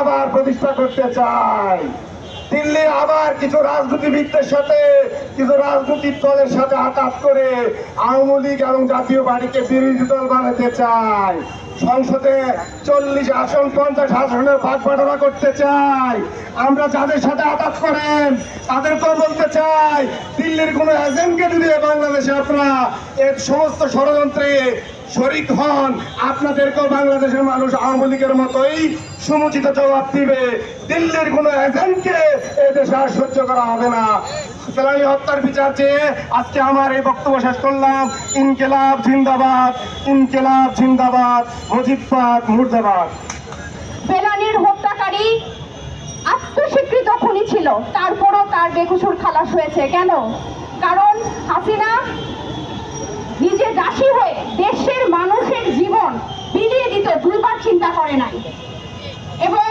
আবার প্রতিষ্ঠা করতে চায় দিল্লি আবার কিছু রাজনীতিবিদদের সাথে, কিছু রাজনৈতিক দলের সাথে আঘাত করে আওয়ামী লীগ এবং জাতীয় পার্টিকে বিরোধী দল বানাতে চায় সংসদে চল্লিশ আসন, পঞ্চাশ আসনের ভাগ বাটোয়ারা করতে চাই। আমরা যাদের সাথে আঘাত করেন, তাদের তাদেরকেও বলতে চাই, দিল্লির কোনো এজেন্টকে যদি বাংলাদেশে আপনারা এর সমস্ত ষড়যন্ত্রে শরিক হন, আপনাদেরকেও বাংলাদেশের মানুষ আওয়ামী লীগের মতোই সমুচিত জবাব দিবে। দিল্লির কোনো এজেন্টকে এদেশে আর সহ্য করা হবে না। ফেলানি হত্যার বিচার চেয়ে আজকে আমার এই বক্তব্য শেষ করলাম। ইনকেলাব জিন্দাবাদ ইনকেলাব জিন্দাবাদ, মুজিববাদ, মুর্দাবাদ। ফেলানির হত্যাকারী আত্মস্বীকৃত খুনি ছিল, তারপরও তার বেকসুর খালাস হয়েছে। কেন? কারণ চিন্তা করে নাই। এবং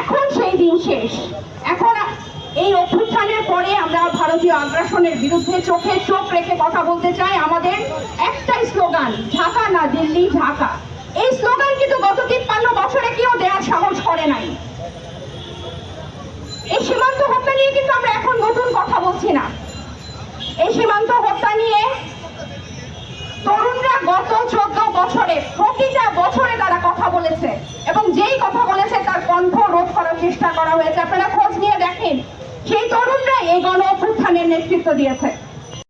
এখন সেই দিন শেষ। এখন এই অভ্যুত্থানের পরে আমরা ভারতীয় আগ্রাসনের বিরুদ্ধে চোখে চোখ রেখে কথা বলতে চাই আমাদের একটাই স্লোগান, ঢাকা না দিল্লি, ঢাকা। এই স্লোগান কিন্তু গত তিপ্পান্ন বছরে কেউ দেওয়ার সাহস করে নাই। এই সীমান্ত হত্যা নিয়ে কিন্তু আমরা এখন নতুন কথা বলছি না। এই সীমান্ত হত্যা নিয়ে তরুণরা গত বলেছে। এবং যেই কথা বলেছে তার কণ্ঠ রোধ করার চেষ্টা করা হয়েছে। আপনারা খোঁজ নিয়ে দেখেন, সেই তরুণরা এই গণ অভ্যুত্থানের নেতৃত্ব দিয়েছে।